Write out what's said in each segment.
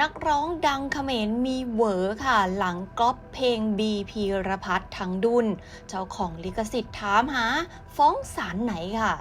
นักร้องดังเขมรมีเหวอค่ะ หลังก๊อปเพลงบีพีรพัฒน์ทั้งดุนเจ้าของลิขสิทธิ์ถามหา ฟ้องศาลไหนค่ะ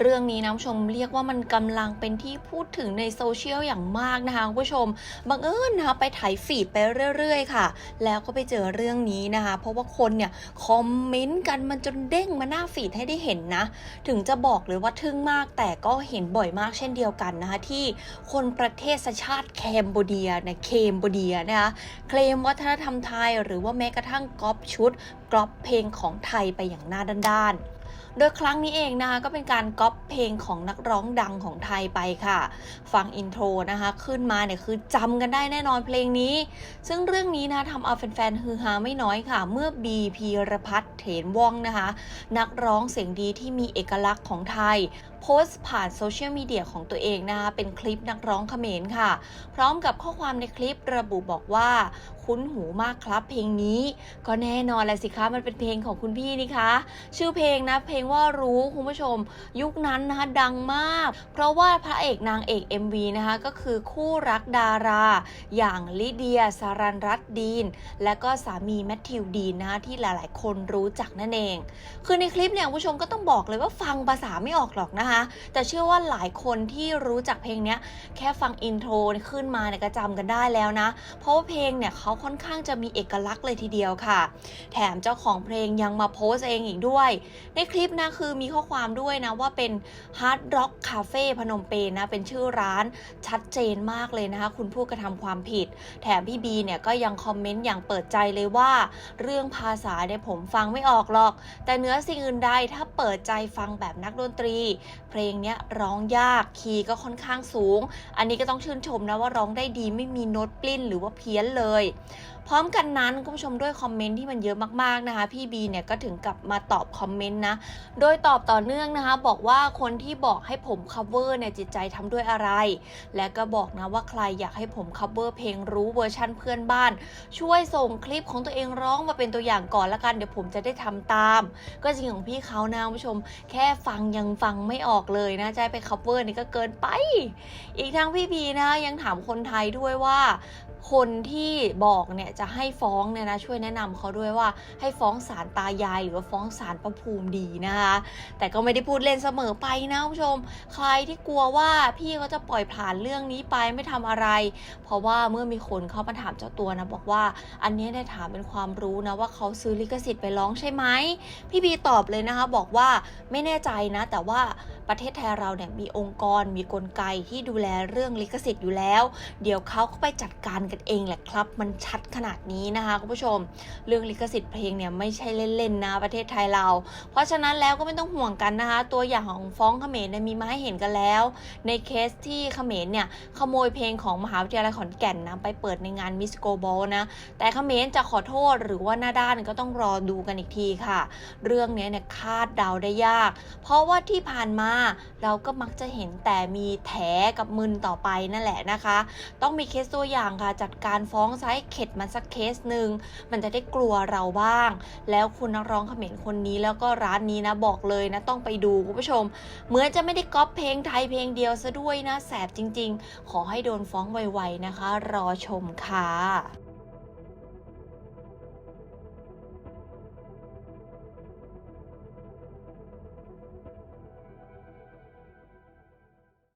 เรื่องนี้นะผู้ชมเรียกว่ามันกำลังเป็นที่พูดถึงในโซเชียลอย่างมากนะคะคุณผู้ชมบังเอิญนะคะไปถ่ายฟีดไปเรื่อย ๆ ค่ะ แล้วก็ไปเจอเรื่องนี้นะคะ เพราะว่าคนเนี่ยคอมเมนต์กันมันจนเด้งมาหน้าฟีดให้ได้เห็นนะ ถึงจะบอกเลยว่าทึ่งมากแต่ก็เห็นบ่อยมากเช่นเดียวกันนะคะที่คนประเทศชาติแคมโบเดียนะเคมโบเดียนะคะเคลมวัฒนธรรมไทย หรือว่าแม้กระทั่งก๊อปชุดก๊อปเพลงของไทยไปอย่างหน้าด้านๆ โดยครั้งนี้เองนะคะก็เป็นการก๊อปเพลงของนักร้องดังของไทยไปค่ะ ฟังอินโทรนะคะขึ้นมาเนี่ยคือจำกันได้แน่นอนเพลงนี้ ซึ่งเรื่องนี้นะทำเอาแฟนๆฮือฮาไม่น้อยค่ะ เมื่อบีพีรพัฒน์เถนว่องนะคะ นักร้องเสียงดีที่มีเอกลักษณ์ของไทยโพสต์ผ่านโซเชียลมีเดียของตัวเองนะคะเป็นคลิปนักร้องเขมรค่ะ พร้อมกับข้อความในคลิประบุบอกว่าคุ้นหูมากครับเพลงนี้ ก็แน่นอนแหละสิคะมันเป็นเพลงของคุณพี่นี่คะ ชื่อเพลงนะเพลงว่ารู้คุณผู้ชม ยุคนั้นนะคะดังมาก เพราะว่าพระเอกนางเอก MV นะคะก็คือคู่รักดารา อย่างลิเดียสารันรัตดีน และก็สามีแมทธิวดีนนะคะที่หลายๆ คนรู้จักนั่นเอง คือในคลิปเนี่ยคุณผู้ชมก็ต้องบอกเลยว่าฟังภาษาไม่ออกหรอกนะคะแต่เชื่อว่าหลายคนที่รู้จักเพลงนี้แค่ฟังอินโทรขึ้นมาเนี่ยก็จำกันได้แล้วนะ เพราะว่าเพลงเนี่ยเขาค่อนข้างจะมีเอกลักษณ์เลยทีเดียวค่ะ แถมเจ้าของเพลงยังมาโพสต์เองอีกด้วย ในคลิปนะคือมีข้อความด้วยนะว่าเป็น Hard Rock Cafe พนมเปญนะเป็นชื่อร้านชัดเจนมากเลยนะคะ คุณผู้กระทำความผิด แถมพี่บีเนี่ยก็ยังคอมเมนต์อย่างเปิดใจเลยว่า เรื่องภาษาเนี่ยผมฟังไม่ออกหรอก แต่เนื้อสิ่งอื่นใดถ้าเปิดใจฟังแบบนักดนตรีเพลงเนี้ยร้องยากคีย์ก็ค่อนข้างสูง อันนี้ก็ต้องชื่นชมนะว่าร้องได้ดีไม่มีโน้ตปลิ้นหรือว่าเพี้ยนเลย พร้อมกันนั้นคุณผู้ชมด้วยคอมเมนต์ที่มันเยอะมากๆนะคะ พี่บีเนี่ยก็ถึงกับมาตอบคอมเมนต์นะ โดยตอบต่อเนื่องนะคะ บอกว่าคนที่บอกให้ผม cover เนี่ยจิตใจทำด้วยอะไร และก็บอกนะว่าใครอยากให้ผม cover เพลงรู้เวอร์ชั่นเพื่อนบ้าน ช่วยส่งคลิปของตัวเองร้องมาเป็นตัวอย่างก่อนละกันเดี๋ยวผมจะได้ทำตาม ก็จริงของพี่เขานะคุณผู้ชม แค่ฟังยังฟังไม่ออกเลยนะจะให้ไป cover นี่ก็เกินไป อีกทั้งพี่บีนะยังถามคนไทยด้วยว่า คนที่บอกเนี่ยจะให้ฟ้องเนี่ยนะช่วยแนะนำเขาด้วยว่าให้ฟ้องศาลตายายหรือว่าฟ้องศาลประภูมิดีนะคะแต่ก็ไม่ได้พูดเล่นเสมอไปนะคุณผู้ชม ใครที่กลัวว่าพี่เขาจะปล่อยผ่านเรื่องนี้ไปไม่ทำอะไร เพราะว่าเมื่อมีคนเข้ามาถามเจ้าตัวนะบอกว่าอันนี้ได้ถามเป็นความรู้นะว่าเขาซื้อลิขสิทธิ์ไปร้องใช่ไหมพี่บีตอบเลยนะคะบอกว่าไม่แน่ใจนะ แต่ว่าประเทศไทยเราเนี่ยมีองค์กรมีกลไกที่ดูแลเรื่องลิขสิทธิ์อยู่แล้ว เดี๋ยวเขาก็ไปจัดการกันเองแหละครับ มันชัดขนาดนี้นะคะคุณผู้ชม เรื่องลิขสิทธิ์เพลงเนี่ยไม่ใช่เล่นๆนะประเทศไทยเรา เพราะฉะนั้นแล้วก็ไม่ต้องห่วงกันนะคะ ตัวอย่างของฟ้องเขมรเนี่ยมีมาให้เห็นกันแล้ว ในเคสที่เขมรเนี่ยขโมยเพลงของมหาวิทยาลัยขอนแก่นนะไปเปิดในงานมิสโกบอลนะแต่เขมรจะขอโทษหรือว่าหน้าด้านก็ต้องรอดูกันอีกทีค่ะ เรื่องเนี้ยเนี่ยคาดเดาได้ยาก เพราะว่าที่ผ่านมาเราก็มักจะเห็นแต่มีแถกับมึนต่อไปนั่นแหละนะคะ ต้องมีเคสตัวอย่างค่ะจัดการฟ้องซะให้เข็ดมันสักเคสหนึ่งมันจะได้กลัวเราบ้าง แล้วคุณนักร้องเขมรคนนี้แล้วก็ร้านนี้นะบอกเลยนะต้องไปดูคุณผู้ชม เหมือนจะไม่ได้ก๊อปเพลงไทยเพลงเดียวซะด้วยนะแสบจริง ๆ ขอให้โดนฟ้องไวๆนะคะ รอชมค่ะ